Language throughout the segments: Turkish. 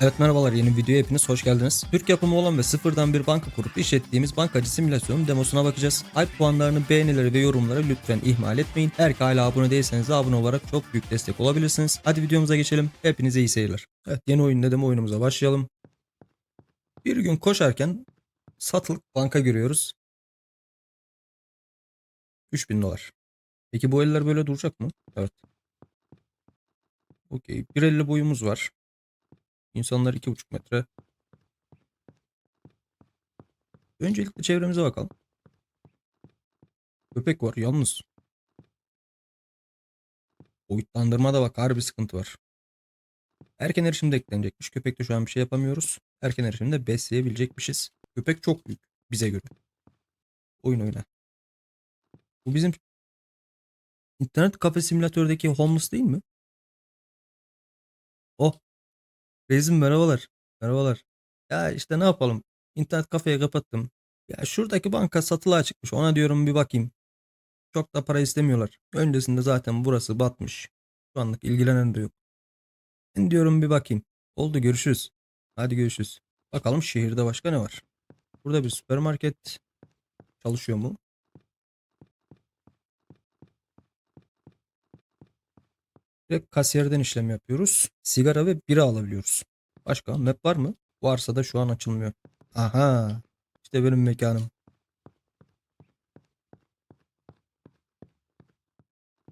Evet merhabalar yeni videoya hepiniz hoş geldiniz. Türk yapımı olan ve sıfırdan bir banka kurup işlettiğimiz bankacı simülasyonun demosuna bakacağız. Hype puanlarını, beğenileri ve yorumları lütfen ihmal etmeyin. Eğer ki hala abone değilseniz de abone olarak çok büyük destek olabilirsiniz. Hadi videomuza geçelim. Hepinize iyi seyirler. Evet yeni oyun demo oyunumuza başlayalım. Bir gün koşarken satılık banka görüyoruz. 3000 dolar. Peki bu eller böyle duracak mı? Evet. Okey. 1.50 boyumuz var. İnsanlar 2,5 metre. Öncelikle çevremize bakalım. Köpek var yalnız. Boyutlandırma da bak harbi sıkıntı var. Erken erişim de eklenecekmiş. Köpekte şu an bir şey yapamıyoruz. Erken erişimde besleyebilecekmişiz. Köpek çok büyük bize göre. Oyun oyna. Bu bizim internet kafe simülatördeki homeless değil mi? Reisim merhabalar. Merhabalar. Ya işte ne yapalım? İnternet kafeye kapattım. Ya şuradaki banka satılığa çıkmış. Ona diyorum bir bakayım. Çok da para istemiyorlar. Öncesinde zaten burası batmış. Şu anlık ilgilenen de yok. Ben diyorum bir bakayım. Oldu görüşürüz. Hadi görüşürüz. Bakalım şehirde başka ne var? Burada bir süpermarket çalışıyor mu? Direkt kasiyerden işlem yapıyoruz. Sigara ve bira alabiliyoruz. Başka map var mı? Varsa da şu an açılmıyor. Aha. İşte benim mekanım.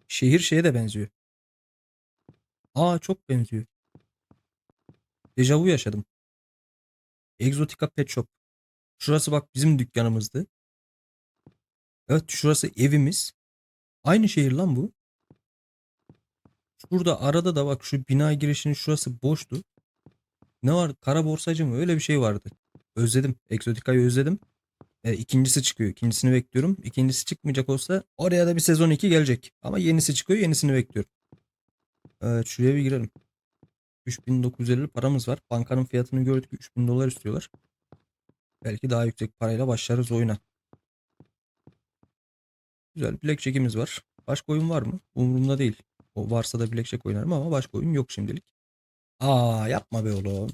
Şehir şeye de benziyor. Aa çok benziyor. Dejavu yaşadım. Exotica Pet Shop. Şurası bak bizim dükkanımızdı. Evet şurası evimiz. Aynı şehir lan bu. Şurada arada da bak şu bina girişinin şurası boştu. Ne var? Kara borsacı mı? Öyle bir şey vardı. Özledim. Exotica'yı özledim. E, ikincisi çıkıyor. İkincisini bekliyorum. İkincisi çıkmayacak olsa oraya da bir sezon 2 gelecek. Ama yenisi çıkıyor. Yenisini bekliyorum. Evet şuraya bir girelim. 3950 paramız var. Bankanın fiyatını gördük. 3000 dolar istiyorlar. Belki daha yüksek parayla başlarız oyuna. Güzel. Blackjack'imiz var. Başka oyun var mı? Umurumda değil. O varsa da Blackjack oynarım ama başka oyun yok şimdilik. Aa yapma be oğlum.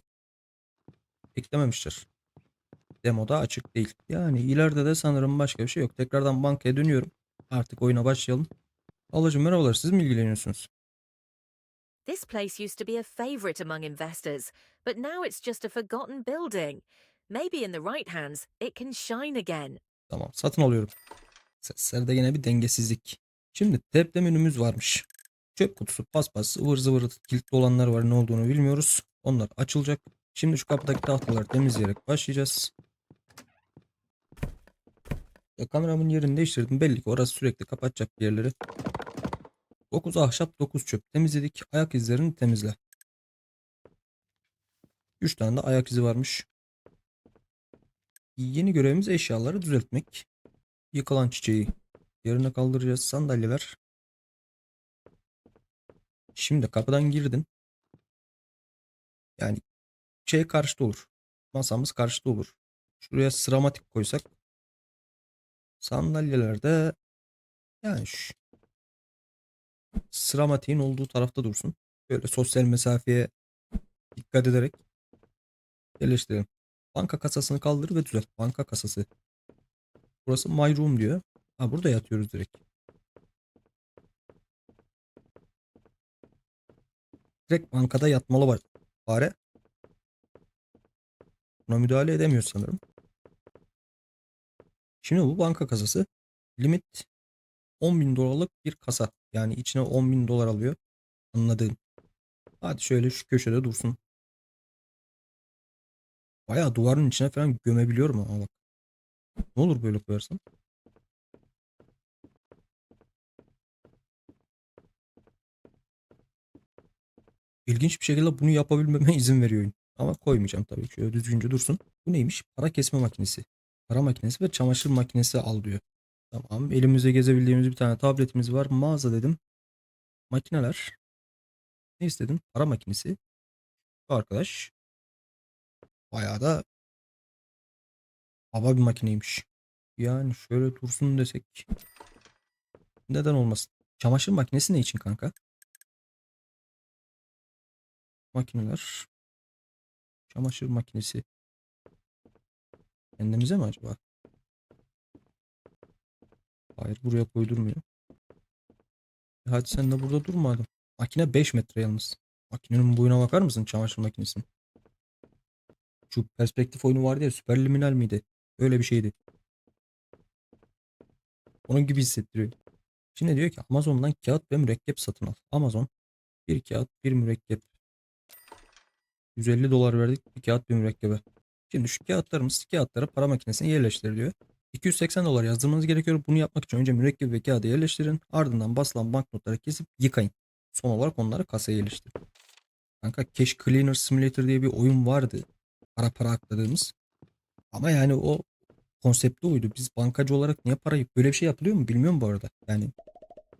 Eklememişler. Demoda açık değil. Yani ileride de sanırım başka bir şey yok. Tekrardan bankaya dönüyorum. Artık oyuna başlayalım. Ablacığım merhabalar. Siz mi ilgileniyorsunuz? This place used to be a favorite among investors, but now it's just a forgotten building. Maybe in the right hands, it can shine again. Tamam satın alıyorum. Seslerde yine bir dengesizlik. Şimdi tab'de menümüz varmış. Çöp kutusu, paspas, ıvır zıvır kilitli olanlar var ne olduğunu bilmiyoruz. Onlar açılacak. Şimdi şu kapıdaki tahtaları temizleyerek başlayacağız. Ya kameramın yerini değiştirdim. Belli ki orası sürekli kapatacak bir yerleri. 9 ahşap 9 çöp temizledik. Ayak izlerini temizle. 3 tane de ayak izi varmış. Yeni görevimiz eşyaları düzeltmek. Yıkılan çiçeği yerine kaldıracağız. Sandalyeler. Şimdi kapıdan girdin. Yani şey karşıda olur. Masamız karşıda olur. Şuraya sıramatik koysak. Sandalyelerde yani şu sıramatiğin olduğu tarafta dursun. Böyle sosyal mesafeye dikkat ederek yerleştirelim. Banka kasasını kaldır ve düzelt. Banka kasası. Burası my room diyor. Ha burada yatıyoruz direkt. Direkt bankada yatmalı var. Fare. Buna müdahale edemiyor sanırım. Şimdi bu banka kasası. Limit 10 bin dolarlık bir kasa. Yani içine 10 bin dolar alıyor. Anladığım. Hadi şöyle şu köşede dursun. Bayağı duvarın içine falan gömebiliyorum ama bak. Ne olur böyle koyarsam. İlginç bir şekilde bunu yapabilmeme izin veriyor oyun. Ama koymayacağım tabii. Şöyle düzgünce dursun. Bu neymiş? Para kesme makinesi. Para makinesi ve çamaşır makinesi al diyor. Tamam. Elimizde gezebildiğimiz bir tane tabletimiz var. Mağaza dedim. Makineler. Ne istedin? Para makinesi. Bu arkadaş. Bayağı da hava bir makineymiş. Yani şöyle dursun desek. Neden olmasın? Çamaşır makinesi ne için kanka? Makineler. Çamaşır makinesi. Kendimize mi acaba? Hayır buraya koydurmuyor. E hadi sen de burada durma adam. Makine 5 metre yalnız. Makinenin boyuna bakar mısın çamaşır makinesinin? Şu perspektif oyunu vardı ya süperliminal miydi? Öyle bir şeydi. Onun gibi hissettiriyor. Şimdi diyor ki Amazon'dan kağıt ve mürekkep satın al. Amazon bir kağıt bir mürekkep. 150 dolar verdik bir kağıt bir mürekkebe. Şimdi şu kağıtlarımız kağıtları para makinesine yerleştir diyor. 280 dolar yazdırmanız gerekiyor. Bunu yapmak için önce mürekkep ve kağıdı yerleştirin. Ardından basılan banknotları kesip yıkayın. Son olarak onları kasaya yerleştirin. Kanka Cash Cleaner Simulator diye bir oyun vardı. Para para akladığımız. Ama yani o konsepti oydu. Biz bankacı olarak niye parayı böyle bir şey yapılıyor mu bilmiyorum bu arada. Yani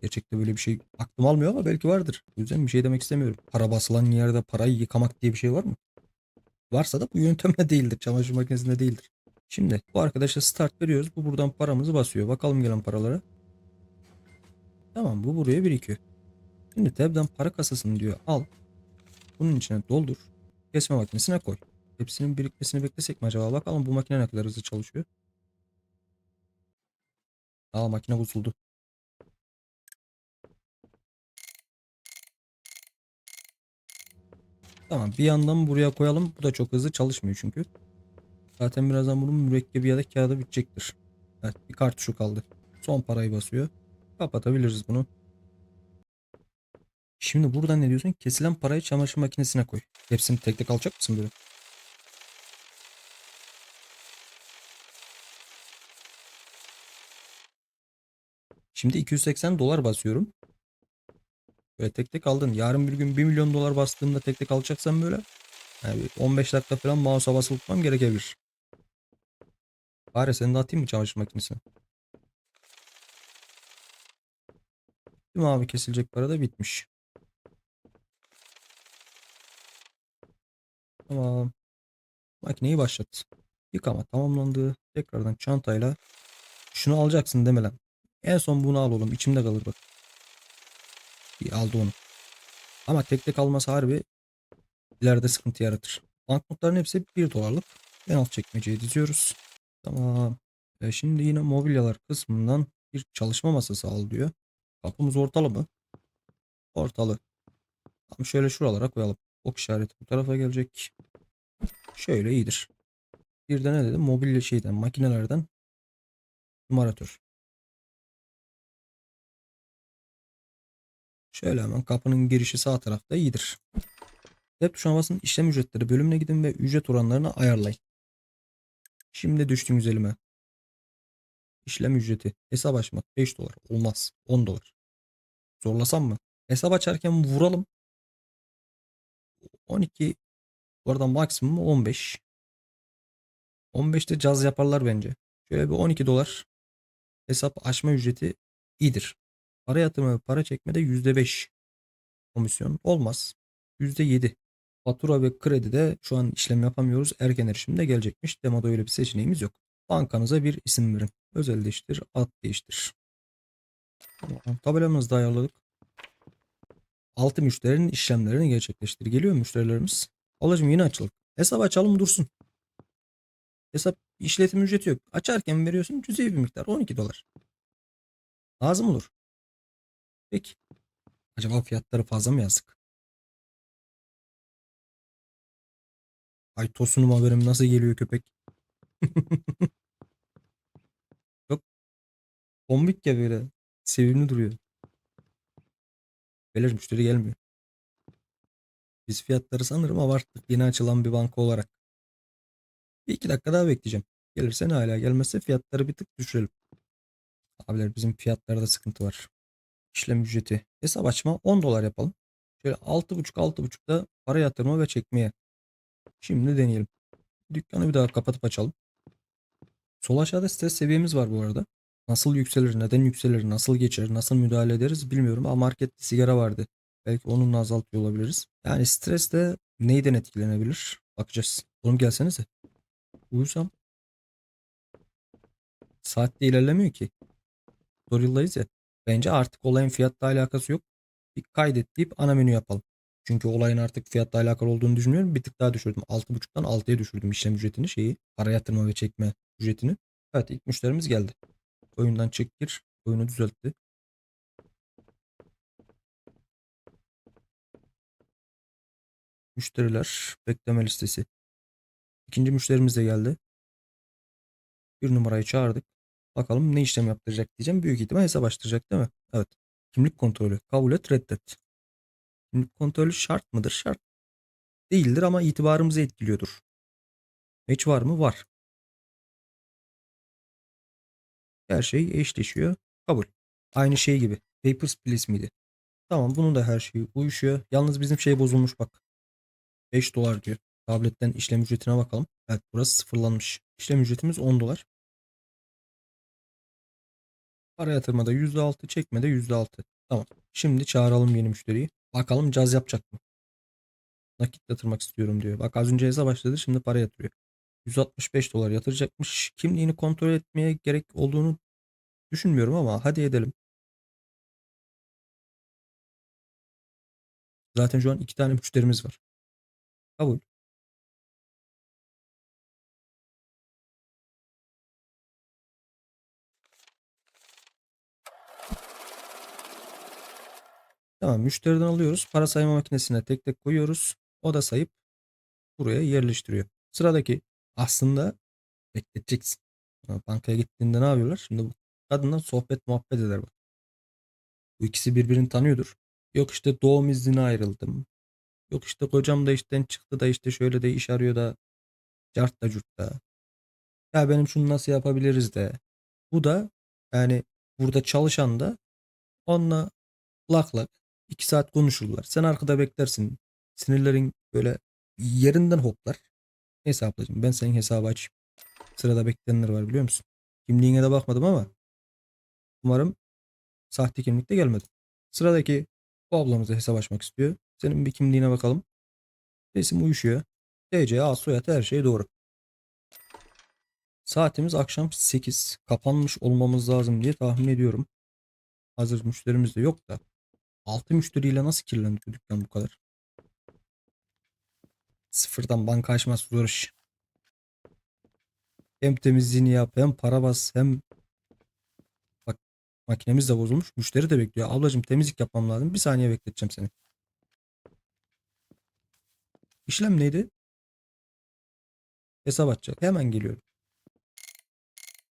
gerçekte böyle bir şey aklım almıyor ama belki vardır. O yüzden bir şey demek istemiyorum. Para basılan yerde parayı yıkamak diye bir şey var mı? Varsa da bu yöntemle değildir. Çamaşır makinesinde değildir. Şimdi bu arkadaşa start veriyoruz. Bu buradan paramızı basıyor. Bakalım gelen paralara. Tamam bu buraya birikiyor. Şimdi tab'den para kasasını diyor al. Bunun içine doldur. Kesme makinesine koy. Hepsinin birikmesini beklesek mi acaba? Bakalım bu makine ne kadar hızlı çalışıyor. Aa makine bozuldu. Tamam bir yandan buraya koyalım. Bu da çok hızlı çalışmıyor çünkü. Zaten birazdan bunun mürekkebi ya da kağıdı bitecektir. Evet bir kartuşu kaldı. Son parayı basıyor. Kapatabiliriz bunu. Şimdi buradan ne diyorsun? Kesilen parayı çamaşır makinesine koy. Hepsini tek tek alacak mısın böyle? Şimdi 280 dolar basıyorum. Böyle tek tek aldın. Yarın bir gün 1 milyon dolar bastığımda tek tek alacaksan böyle yani bir 15 dakika falan mouse'a basılı tutmam gerekebilir. Bari seni de atayım mı çamaşır makinesine? Tüm abi kesilecek para da bitmiş. Tamam. Makineyi başlat. Yıkama tamamlandı. Tekrardan çantayla şunu alacaksın deme. En son bunu al oğlum. İçimde kalır bak. Aldı onu. Ama tek tek alması harbi ileride sıkıntı yaratır. Banknotların hepsi 1 dolarlık. En alt çekmeceye diziyoruz. Tamam. E şimdi yine mobilyalar kısmından bir çalışma masası al diyor. Kapımız ortalı mı? Ortalı. Tamam şöyle şuralara koyalım. Ok işareti bu tarafa gelecek. Şöyle iyidir. Bir de ne dedim? Mobilya şeyden, makinelerden numaratör. Şöyle hemen kapının girişi sağ tarafta iyidir. Web tuşuna basın işlem ücretleri bölümüne gidin ve ücret oranlarını ayarlayın. Şimdi düştüğümüz elime. İşlem ücreti. Hesap açmak 5 dolar. Olmaz. 10 dolar. Zorlasam mı? Hesap açarken vuralım. 12 bu arada maksimum 15. 15'te caz yaparlar bence. Şöyle bir 12 dolar hesap açma ücreti iyidir. Para yatırma ve para çekmede %5 komisyon olmaz. %7. Fatura ve kredide şu an işlem yapamıyoruz. Erken erişimde gelecekmiş. Demoda öyle bir seçeneğimiz yok. Bankanıza bir isim verin. Özel değiştir, ad değiştir. Tamam. Tabelamızı da ayarladık. Altı müşterinin işlemlerini gerçekleştir. Geliyor müşterilerimiz. Ablacım yine açıldık. Hesap açalım dursun. Hesap işletim ücreti yok. Açarken veriyorsun cüzi bir miktar 12 dolar. Lazım olur. Peki. Acaba fiyatları fazla mı yazdık? Ay tosunum haberim nasıl geliyor köpek? Çok komik ya böyle. Sevimli duruyor. Beyler müşteri gelmiyor. Biz fiyatları sanırım abarttık yeni açılan bir banka olarak. Bir iki dakika daha bekleyeceğim. Gelirse ne hala gelmezse fiyatları bir tık düşürelim. Abiler bizim fiyatlarda sıkıntı var. İşlem ücreti. Hesap açma 10 dolar yapalım. Şöyle 6.5 da para yatırma ve çekmeye. Şimdi deneyelim. Dükkanı bir daha kapatıp açalım. Sol aşağıda stres seviyemiz var bu arada. Nasıl yükselir, neden yükselir, nasıl geçer, nasıl müdahale ederiz bilmiyorum ama markette sigara vardı. Belki onunla azaltıyor olabiliriz. Yani stres de neyden etkilenebilir? Bakacağız. Oğlum gelsenize. Uyusam. Saatte ilerlemiyor ki. Tutorial'dayız ya. Bence artık olayın fiyatla alakası yok. Bir kaydet deyip ana menü yapalım. Çünkü olayın artık fiyatla alakalı olduğunu düşünüyorum. Bir tık daha düşürdüm. 6.5'tan 6'ya düşürdüm işlem ücretini şeyi. Para yatırma ve çekme ücretini. Evet ilk müşterimiz geldi. Oyundan çık gir. Oyunu düzeltti. Müşteriler bekleme listesi. İkinci müşterimiz de geldi. Bir numarayı çağırdık. Bakalım ne işlem yaptıracak diyeceğim. Büyük ihtimal hesap açtıracak değil mi? Evet. Kimlik kontrolü. Kabul et reddet. Kimlik kontrolü şart mıdır? Şart değildir ama itibarımızı etkiliyordur. Match var mı? Var. Her şey eşleşiyor. Kabul. Aynı şey gibi. Papers, Please miydi? Tamam bunun da her şeyi uyuşuyor. Yalnız bizim şey bozulmuş bak. 5 dolar diyor. Tabletten işlem ücretine bakalım. Evet burası sıfırlanmış. İşlem ücretimiz 10 dolar. Para yatırmada %6, çekmede %6. Tamam. Şimdi çağıralım yeni müşteriyi. Bakalım caz yapacak mı? Nakit yatırmak istiyorum diyor. Bak az önce hesap başladı şimdi para yatırıyor. 165 dolar yatıracakmış. Kimliğini kontrol etmeye gerek olduğunu düşünmüyorum ama hadi edelim. Zaten şu an iki tane müşterimiz var. Kabul. Tamam müşteriden alıyoruz. Para sayma makinesine tek tek koyuyoruz. O da sayıp buraya yerleştiriyor. Sıradaki aslında bekleteceksin. Bankaya gittiğinde ne yapıyorlar? Şimdi bu kadından sohbet muhabbet eder bak. Bu ikisi birbirini tanıyordur. Yok işte doğum iznine ayrıldım. Yok işte kocam da işten çıktı da işte şöyle de iş arıyor da cart da curt da. Ya benim şunu nasıl yapabiliriz de. Bu da yani burada çalışan da onunla lak lak iki saat konuşurlar. Sen arkada beklersin. Sinirlerin böyle yerinden hoplar. Neyse ablacığım ben senin hesabı açayım. Sırada bekleyenler var biliyor musun? Kimliğine de bakmadım ama umarım sahte kimlikte gelmedi. Sıradaki bu ablamız da hesap açmak istiyor. Senin bir kimliğine bakalım. Resim uyuşuyor. TC, A, soyad her şey doğru. Saatimiz akşam 8. Kapanmış olmamız lazım diye tahmin ediyorum. Hazır müşterimiz de yok da. 6 müşteriyle nasıl kirlendi dükkan bu kadar? Sıfırdan banka açmaz zor iş. Hem temizliğini yap hem para bas hem bak makinemiz de bozulmuş. Müşteri de bekliyor. Ablacığım temizlik yapmam lazım. Bir saniye bekleteceğim seni. İşlem neydi? Hesap açacak. Hemen geliyorum.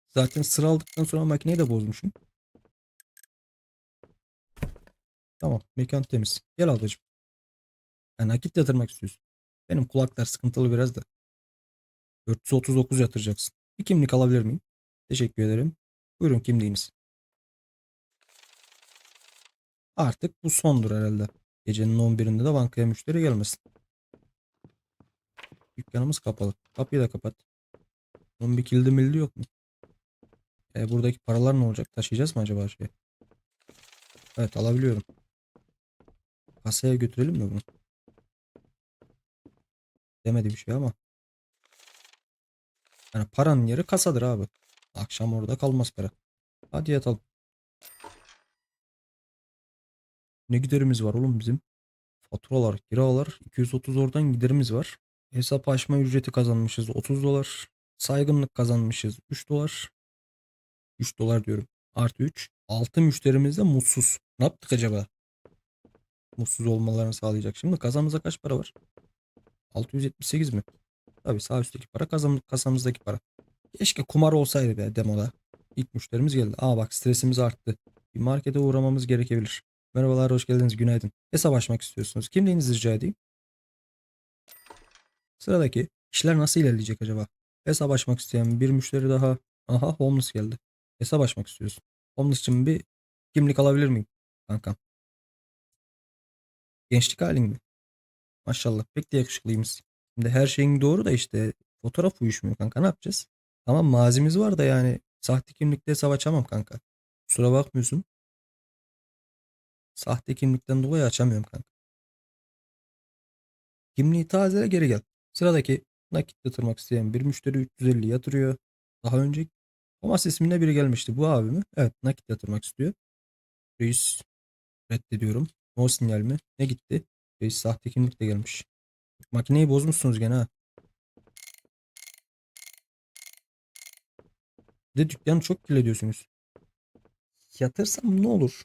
Zaten sıra aldıktan sonra makineyi de bozmuşum. Tamam. Mekan temiz. Gel ablacığım. Yani nakit yatırmak istiyorsun. Benim kulaklar sıkıntılı biraz da. 439 yatıracaksın. Bir kimlik alabilir miyim? Teşekkür ederim. Buyurun kimliğiniz. Artık bu sondur herhalde. Gecenin 11'inde de bankaya müşteri gelmesin. Dükkanımız kapalı. Kapıyı da kapat. Bunun bir kilidi mildi yok mu? E, buradaki paralar ne olacak? Taşıyacağız mı acaba şey? Evet alabiliyorum. Kasaya götürelim mi bunu? Demedi bir şey ama. Yani paranın yeri kasadır abi. Akşam orada kalmaz para. Hadi yatalım. Ne giderimiz var oğlum bizim? Faturalar, kiralar, 230 oradan giderimiz var. Hesap açma ücreti kazanmışız 30 dolar. Saygınlık kazanmışız 3 dolar. 3 dolar diyorum. Artı 3. 6 müşterimiz de mutsuz. Ne yaptık acaba? Mutsuz olmalarını sağlayacak. Şimdi kasamızda kaç para var? 678 mi? Tabii sağ üstteki para kazam kasamızdaki para. Keşke kumar olsaydı be demoda. İlk müşterimiz geldi. Aa bak stresimiz arttı. Bir markete uğramamız gerekebilir. Merhabalar hoş geldiniz günaydın. Hesap açmak istiyorsunuz. Kimliğinizi rica edeyim. Sıradaki işler nasıl ilerleyecek acaba? Hesap açmak isteyen bir müşteri daha. Aha homeless geldi. Hesap açmak istiyorsun. Homeless için bir kimlik alabilir miyim? Kankam. Gençlik halin mi? Maşallah pek de yakışıklıymış. Şimdi her şeyin doğru da işte fotoğraf uyuşmuyor kanka ne yapacağız? Tamam mazimiz var da yani sahte kimlikle hesap kanka. Kusura bakmıyorsun. Sahte kimlikten dolayı açamıyorum kanka. Kimliği tazele geri gel. Sıradaki nakit yatırmak isteyen bir müşteri 350 yatırıyor. Daha önce Thomas isminde biri gelmişti. Bu abi mi? Evet nakit yatırmak istiyor. Reis reddediyorum. No sinyal mi? Ne gitti? Reis sahte kimlik de gelmiş. Makineyi bozmuşsunuz gene ha. Bir de dükkanı çok kirletiyorsunuz. Yatırsam ne olur?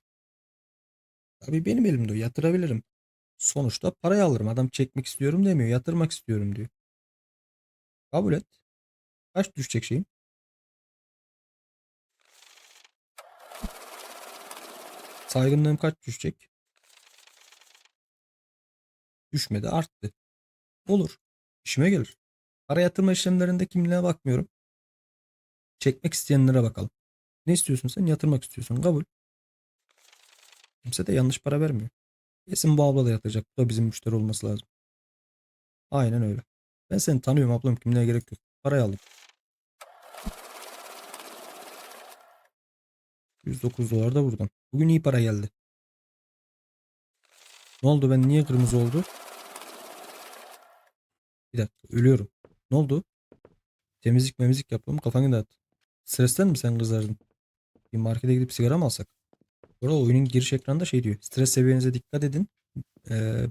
Tabii benim elimde. Yatırabilirim. Sonuçta parayı alırım. Adam çekmek istiyorum demiyor. Yatırmak istiyorum diyor. Kabul et. Kaç düşecek şeyim? Saygınlığım kaç düşecek? Düşmedi arttı. Olur. İşime gelir. Para yatırma işlemlerinde kimliğe bakmıyorum. Çekmek isteyenlere bakalım. Ne istiyorsun sen? Yatırmak istiyorsun. Kabul. Kimse de yanlış para vermiyor. Kesin bu abla da yatıracak. Bu da bizim müşteri olması lazım. Aynen öyle. Ben seni tanıyorum ablam. Kimliğe gerek yok. Parayı aldım. 109 dolar da buradan. Bugün iyi para geldi. Ne oldu ben niye kırmızı oldu? Bir dakika ölüyorum. Ne oldu? Temizlik memizlik yapıyorum kafanı dağıt. Stresten mi sen kızardın? Bir markete gidip sigara mı alsak? Burada oyunun giriş ekranında şey diyor. Stres seviyenize dikkat edin. Ee,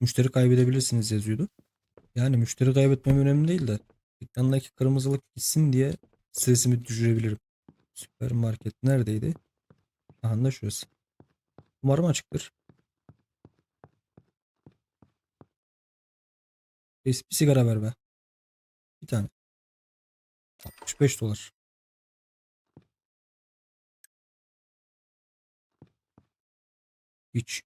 müşteri kaybedebilirsiniz yazıyordu. Yani müşteri kaybetmem önemli değil de ekrandaki kırmızılık gitsin diye stresimi düşürebilirim. Süpermarket neredeydi? Aha da şurası. Umarım açıktır. Reis bir sigara ver be. Bir tane. 65 dolar. Hiç.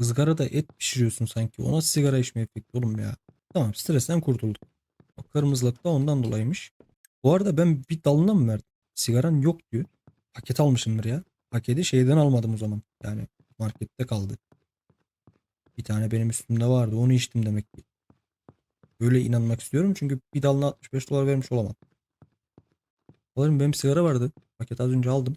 Izgarada et pişiriyorsun sanki. O nasıl sigara içme efekti oğlum ya. Tamam stresten kurtulduk. O kırmızılık da ondan dolayıymış. Bu arada ben bir dalına mı verdim? Sigaran yok diyor. Paket almışımdır ya. Paketi şeyden almadım o zaman. Yani markette kaldı. Bir tane benim üstümde vardı. Onu içtim demek ki. Böyle inanmak istiyorum. Çünkü bir dalına 65 dolar vermiş olamam. Oğlum benim sigara vardı. Paket az önce aldım.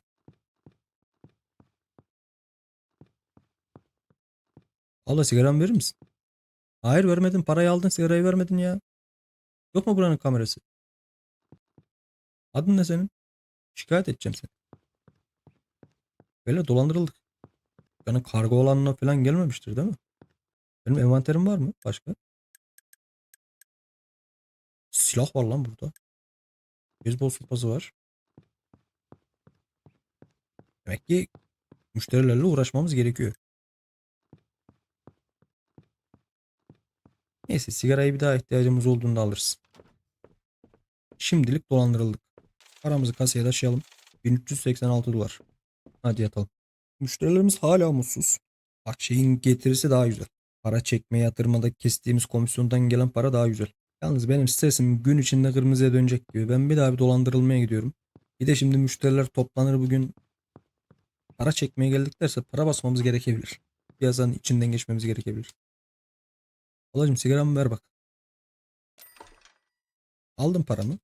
Allah sigaramı verir misin? Hayır vermedin. Parayı aldın sigarayı vermedin ya. Yok mu buranın kamerası? Adın ne senin? Şikayet edeceğim seni. Böyle dolandırıldık. Yani kargo alanına falan gelmemiştir değil mi? Benim envanterim var mı? Başka? Silah var lan burada. Beyzbol sopası var. Demek ki müşterilerle uğraşmamız gerekiyor. Neyse sigarayı bir daha ihtiyacımız olduğunda alırız. Şimdilik dolandırıldık. Paramızı kasaya taşıyalım. 1386 dolar. Hadi yatalım. Müşterilerimiz hala mutsuz. Bak şeyin getirisi daha güzel. Para çekme yatırmada kestiğimiz komisyondan gelen para daha güzel. Yalnız benim stresim gün içinde kırmızıya dönecek diyor. Ben bir daha bir dolandırılmaya gidiyorum. Bir de şimdi müşteriler toplanır bugün para çekmeye geldiklerse para basmamız gerekebilir. Piyasanın içinden geçmemiz gerekebilir. Ablacım sigaramı ver bak. Aldım paramı.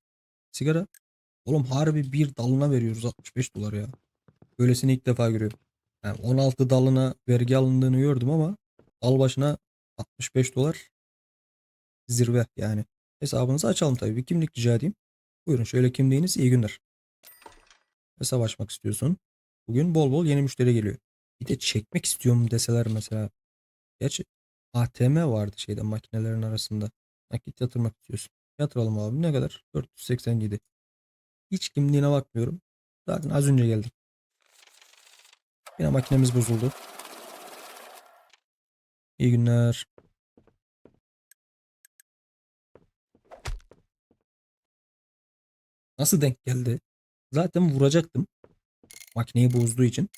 Sigara. Oğlum harbi bir dalına veriyoruz 65 dolar ya. Böylesini ilk defa görüyorum. Yani 16 dalına vergi alındığını gördüm ama dal başına 65 dolar zirve yani. Hesabınızı açalım tabii. Bir kimlik rica edeyim. Buyurun şöyle kimliğiniz iyi günler. Hesap açmak istiyorsun. Bugün bol bol yeni müşteri geliyor. Bir de çekmek istiyorum deseler mesela. Gerçi ATM vardı şeyde makinelerin arasında. Nakit yatırmak istiyorsun. Yatıralım abi. Ne kadar? 487. Hiç kimliğine bakmıyorum. Zaten az önce geldim. Yine makinemiz bozuldu. İyi günler. Nasıl denk geldi? Zaten vuracaktım. Makineyi bozduğu için.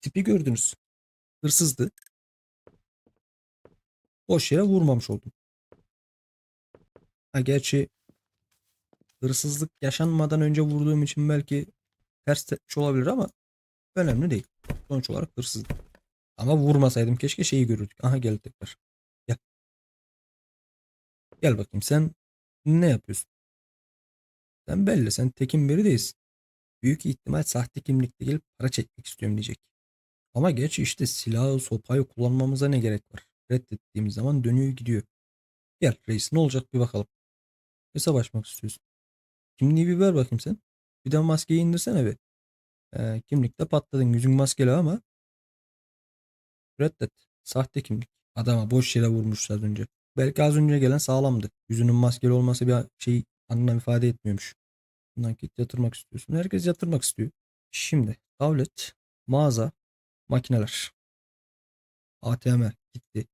Tipi gördünüz. Hırsızdı. Boş yere vurmamış oldum. Ha gerçi hırsızlık yaşanmadan önce vurduğum için belki ters tepmiş olabilir ama önemli değil. Sonuç olarak hırsızdım. Ama vurmasaydım keşke şeyi görürdük. Aha geldi tekrar. Gel. Gel bakayım sen ne yapıyorsun? Sen belli sen tekin biri değilsin. Büyük ihtimal sahte kimlikle gelip para çekmek istiyorum diyecek. Ama gerçi işte silahı sopayı kullanmamıza ne gerek var? Reddettiğimiz zaman dönüyor gidiyor. Gel reis ne olacak bir bakalım. Hesap açmak istiyorsun. Kimliği bir ver bakayım sen. Bir de maskeyi indirsene bir. Ee, kimlikte patladın. Yüzün maskeli ama. Reddet. Sahte kimlik. Adama boş yere vurmuşlar az önce. Belki az önce gelen sağlamdı. Yüzünün maskeli olması bir şey anlam ifade etmiyormuş. Nakit yatırmak istiyorsun. Herkes yatırmak istiyor. Şimdi tablet, mağaza, makineler. ATM gitti.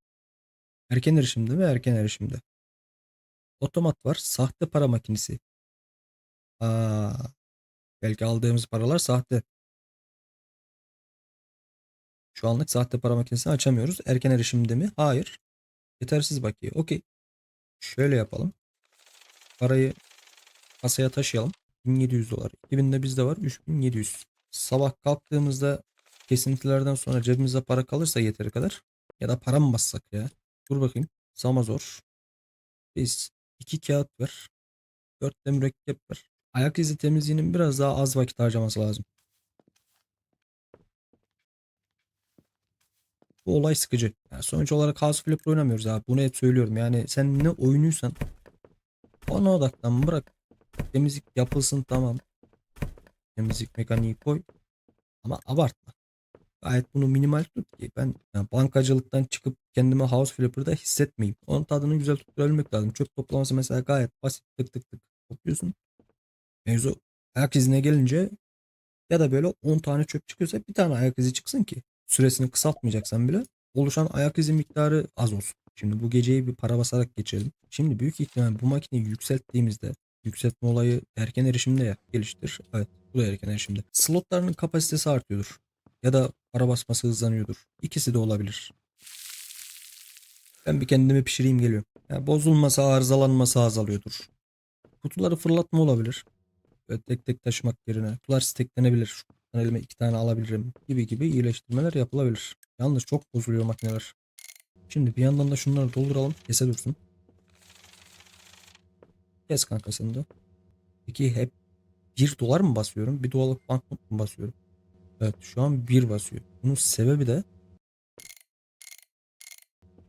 Erken erişimde mi? Erken erişimde. Otomat var. Sahte para makinesi. Aa, belki aldığımız paralar sahte. Şu anlık sahte para makinesini açamıyoruz. Erken erişimde mi? Hayır. Yetersiz bakiye. Okey. Şöyle yapalım. Parayı kasaya taşıyalım. 1700 dolar. 2000'de bizde var. 3700. Sabah kalktığımızda kesintilerden sonra cebimizde para kalırsa yeteri kadar. Ya da para mı bassak ya? Dur bakayım. Samazor. Biz iki kağıt ver. Dört de mürekkep ver. Ayak izi temizliğinin biraz daha az vakit harcaması lazım. Bu olay sıkıcı. Yani sonuç olarak House Flipper oynamıyoruz abi. Bunu hep söylüyorum. Yani sen ne oyunuysan ona odaklan bırak. Temizlik yapılsın tamam. Temizlik mekaniği koy. Ama abartma. Gayet bunu minimal tut ki ben yani bankacılıktan çıkıp kendimi House Flipper'da hissetmeyeyim. Onun tadını güzel tutturabilmek lazım. Çöp toplaması mesela gayet basit tık tık tık topluyorsun. Mevzu ayak izine gelince ya da böyle 10 tane çöp çıkıyorsa bir tane ayak izi çıksın ki süresini kısaltmayacaksan bile oluşan ayak izi miktarı az olsun. Şimdi bu geceyi bir para basarak geçirelim. Şimdi büyük ihtimal bu makineyi yükselttiğimizde yükseltme olayı erken erişimde ya geliştir. Evet bu da erken erişimde. Slotlarının kapasitesi artıyordur. Ya da para basması hızlanıyordur. İkisi de olabilir. Ben bir kendimi pişireyim geliyorum. Yani bozulması arızalanması azalıyordur. Kutuları fırlatma olabilir. Böyle tek tek taşımak yerine. Kutular steklenebilir. Şuradan elime iki tane alabilirim gibi gibi iyileştirmeler yapılabilir. Yalnız çok bozuluyor makineler. Şimdi bir yandan da şunları dolduralım. Kese dursun. Kes kankasını da. Peki hep 1 dolar mı basıyorum? 1 dolarlık banknot mu basıyorum? Evet şu an 1 basıyor. Bunun sebebi de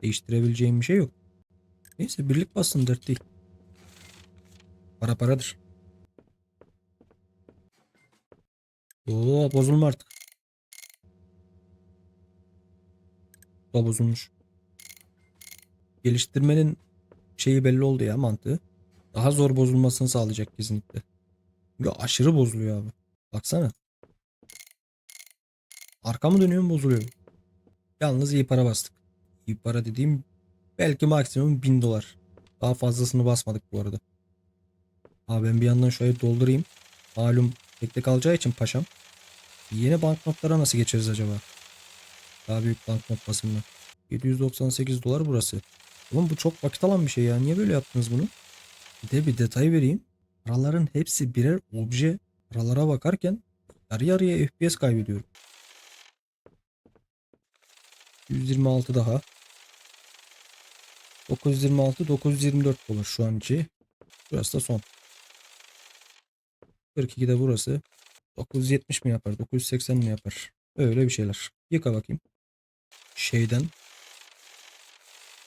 değiştirebileceğim bir şey yok. Neyse birlik bassın dert değil. Para paradır. Oo bozulma artık. Da bozulmuş. Geliştirmenin şeyi belli oldu ya mantığı. Daha zor bozulmasını sağlayacak kesinlikle. Çünkü aşırı bozuluyor abi. Baksana. Arkamı dönüyorum bozuluyor. Yalnız iyi para bastık. İyi para dediğim belki maksimum 1000 dolar. Daha fazlasını basmadık bu arada. Abi ben bir yandan şöyle doldurayım. Malum tek tek alacağı için paşam. Yeni banknotlara nasıl geçeriz acaba? Daha büyük banknot basımına. 798 dolar burası. Oğlum bu çok vakit alan bir şey ya. Niye böyle yaptınız bunu? Bir de bir detay vereyim. Paraların hepsi birer obje. Paralara bakarken yarı yarıya FPS kaybediyorum. 126 daha. 926 924 dolar şu an içi. Burası da son. 42 de burası. 970 mi yapar? 980 mi yapar? Öyle bir şeyler. Yıka bakayım. Şeyden.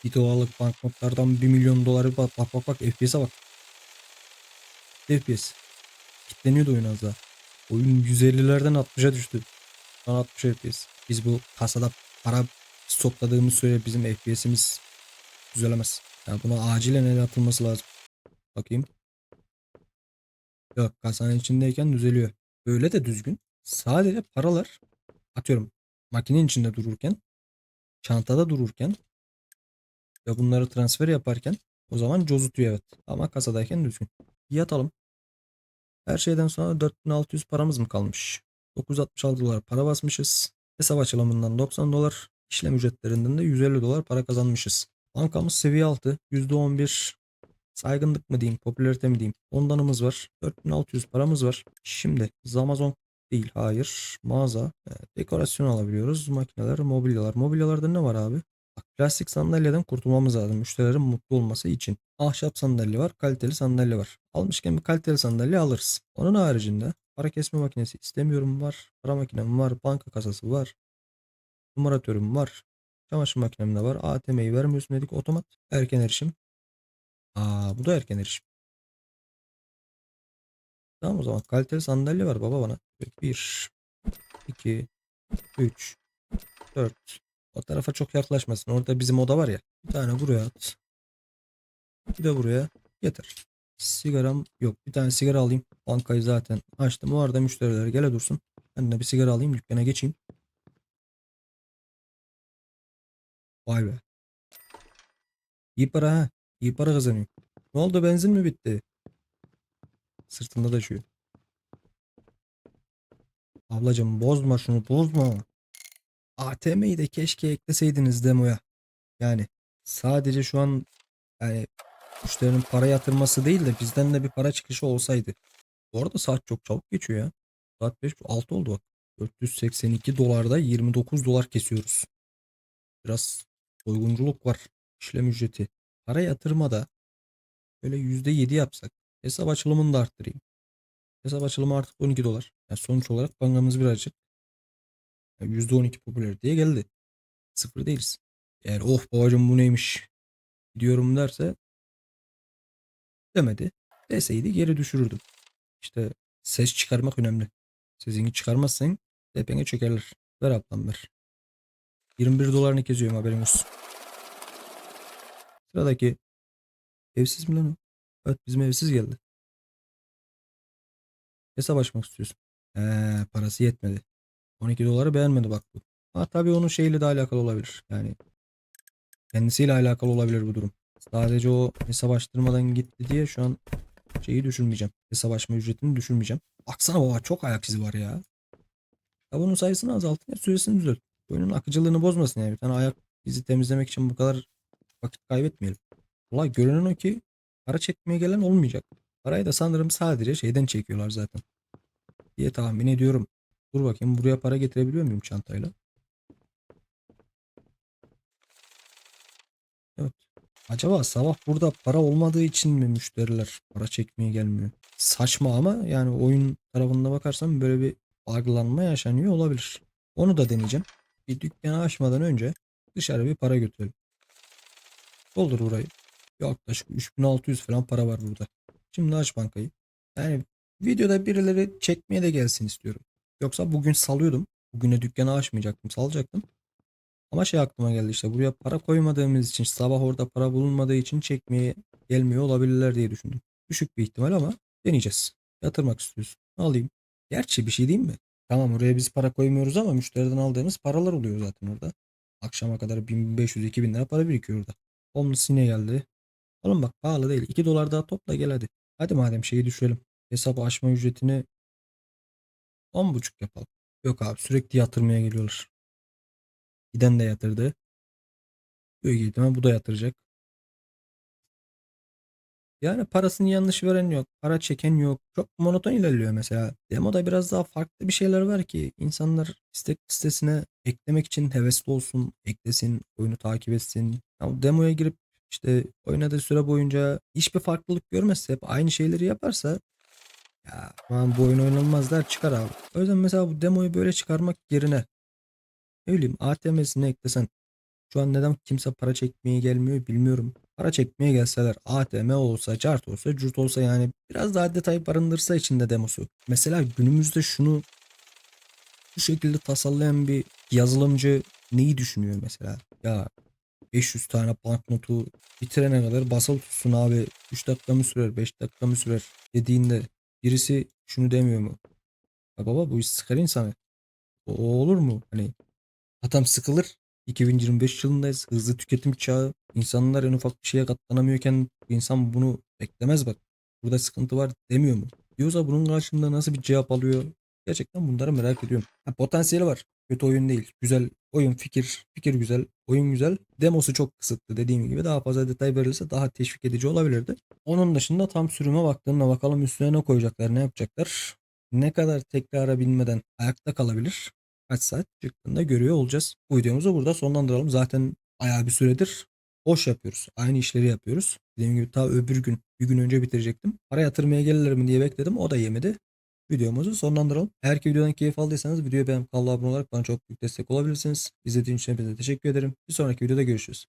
Bir dolarlık banknotlardan 1 milyon doları bak bak bak, bak FPS'e bak. FPS. Kitleniyordu oyun az daha. Oyun 150'lerden 60'a düştü. Şu an 60 FPS. Biz bu kasada para stokladığımız süre bizim FPS'imiz düzelemez. Yani buna acilen el atılması lazım. Bakayım. Yok kasanın içindeyken düzeliyor. Böyle de düzgün. Sadece paralar atıyorum makinenin içinde dururken çantada dururken ve bunları transfer yaparken o zaman cozutuyor evet. Ama kasadayken düzgün. Yatalım. Her şeyden sonra 4600 paramız mı kalmış? 966 dolar para basmışız. Hesap açılımından 90 dolar. İşlem ücretlerinden de 150 dolar para kazanmışız. Bankamız seviye 6. %11 saygınlık mı diyeyim, popülarite mi diyeyim. Ondanımız var. 4600 paramız var. Şimdi Amazon değil, hayır. Mağaza, e, dekorasyon alabiliyoruz. Makineler, mobilyalar. Mobilyalarda ne var abi? Bak, plastik sandalyeden kurtulmamız lazım. Müşterilerin mutlu olması için. Ahşap sandalye var, kaliteli sandalye var. Almışken bir kaliteli sandalye alırız. Onun haricinde para kesme makinesi istemiyorum var. Para makinem var, banka kasası var. Numaratörüm var. Çamaşır makinem de var. ATM'yi vermiyorsun dedik. Otomat. Erken erişim. Aa bu da erken erişim. Tamam o zaman kaliteli sandalye var baba bana. 1, 2, 3, 4. O tarafa çok yaklaşmasın. Orada bizim oda var ya. Bir tane buraya at. Bir de buraya. Yeter. Sigaram yok. Bir tane sigara alayım. Bankayı zaten açtım. O arada müşteriler gele dursun. Ben de bir sigara alayım. Dükkana geçeyim. Vay be. İyi para ha. İyi para kazanıyor. Ne oldu benzin mi bitti? Sırtında taşıyor. Ablacım bozma şunu bozma. ATM'yi de keşke ekleseydiniz demoya. Yani sadece şu an yani müşterinin para yatırması değil de bizden de bir para çıkışı olsaydı. Bu arada saat çok çabuk geçiyor ya. Saat 5 6 oldu bak. 482 dolarda 29 dolar kesiyoruz. Biraz uygunculuk var. İşlem ücreti. Para yatırmada böyle %7 yapsak. Hesap açılımını da arttırayım. Hesap açılımı artık 12 dolar. Yani sonuç olarak bankamız birazcık yani %12 popülariteye geldi. Sıfır değiliz. Eğer of babacım bu neymiş diyorum derse demedi. Deseydi geri düşürürdüm. İşte ses çıkarmak önemli. Sesini çıkarmazsan tepene çökerler. Ver ablam ver. 21 dolarını keziyorum haberin olsun. Sıradaki evsiz mi lan o? Evet bizim evsiz geldi. Hesap açmak istiyorsun. He, parası yetmedi. 12 doları beğenmedi bak bu. Ha tabii onun şeyle de alakalı olabilir. Yani kendisiyle alakalı olabilir bu durum. Sadece o hesap açtırmadan gitti diye şu an şeyi düşürmeyeceğim. Hesap açma ücretini düşürmeyeceğim. Baksana baba çok ayak izi var ya. Ya bunun sayısını azaltın ya süresini düzelt. Oyunun akıcılığını bozmasın yani. Bir tane ayak izi temizlemek için bu kadar vakit kaybetmeyelim. Valla görünen o ki para çekmeye gelen olmayacak. Parayı da sanırım sadece şeyden çekiyorlar zaten. Diye tahmin ediyorum. Dur bakayım buraya para getirebiliyor muyum çantayla? Evet. Acaba sabah burada para olmadığı için mi müşteriler para çekmeye gelmiyor? Saçma ama yani oyun tarafında bakarsam böyle bir algılanma yaşanıyor olabilir. Onu da deneyeceğim. Bir dükkanı açmadan önce dışarı bir para götürelim. Doldur burayı. Yaklaşık 3600 falan para var burada. Şimdi aç bankayı. Yani videoda birileri çekmeye de gelsin istiyorum. Yoksa bugün salıyordum. Bugüne dükkanı açmayacaktım. Salacaktım. Ama şey aklıma geldi işte buraya para koymadığımız için sabah orada para bulunmadığı için çekmeye gelmiyor olabilirler diye düşündüm. Düşük bir ihtimal ama deneyeceğiz. Yatırmak istiyorsun. Alayım. Gerçi bir şey diyeyim mi? Tamam oraya biz para koymuyoruz ama müşteriden aldığımız paralar oluyor zaten orada. Akşama kadar 1500-2000 lira para birikiyor orada. Homeless yine geldi. Oğlum bak pahalı değil. 2 dolar daha topla gel hadi. Hadi madem şeyi düşürelim. Hesap açma ücretini 10.5 yapalım. Yok abi sürekli yatırmaya geliyorlar. Giden de yatırdı. Büyük ihtimal bu da yatıracak. Yani parasını yanlış veren yok. Para çeken yok. Çok monoton ilerliyor mesela. Demoda biraz daha farklı bir şeyler var ki insanlar istek listesine eklemek için hevesli olsun. Eklesin, oyunu takip etsin. Ya demoya girip işte oynadığı süre boyunca hiçbir farklılık görmezse hep aynı şeyleri yaparsa ya aman bu oyun oynanmaz der çıkar abi. O yüzden mesela bu demoyu böyle çıkarmak yerine ne bileyim ATM'sine eklesen şu an neden kimse para çekmeye gelmiyor bilmiyorum. Para çekmeye gelseler ATM olsa, cart olsa, cürt olsa yani biraz daha detay barındırsa içinde demosu. Mesela günümüzde şunu bu şekilde tasarlayan bir yazılımcı neyi düşünüyor mesela? Ya 500 tane banknotu bitirene kadar basılı tutsun abi. 3 dakika mı sürer, 5 dakika mı sürer dediğinde birisi şunu demiyor mu? Ya baba bu iş sıkar insanı. O, o olur mu? Hani adam sıkılır. 2025 yılındayız. Hızlı tüketim çağı. İnsanlar en ufak bir şeye katlanamıyorken insan bunu beklemez bak. Burada sıkıntı var demiyor mu? Diyorsa bunun karşılığında nasıl bir cevap alıyor? Gerçekten bunları merak ediyorum. Ha, potansiyeli var. Kötü oyun değil. Güzel oyun fikir. Fikir güzel. Oyun güzel. Demosu çok kısıtlı dediğim gibi. Daha fazla detay verilse daha teşvik edici olabilirdi. Onun dışında tam sürüme baktığımda bakalım üstüne ne koyacaklar ne yapacaklar. Ne kadar tekrara binmeden ayakta kalabilir kaç saat çıktığında görüyor olacağız. Bu videomuzu burada sonlandıralım. Zaten bayağı bir süredir boş yapıyoruz. Aynı işleri yapıyoruz. Dediğim gibi ta öbür gün bir gün önce bitirecektim. Para yatırmaya gelirler mi diye bekledim. O da yemedi. videomuzu sonlandıralım. Eğer ki videodan keyif aldıysanız videoyu beğenip kanala abone olarak bana çok büyük destek olabilirsiniz. İzlediğiniz için hepinize teşekkür ederim. Bir sonraki videoda görüşürüz.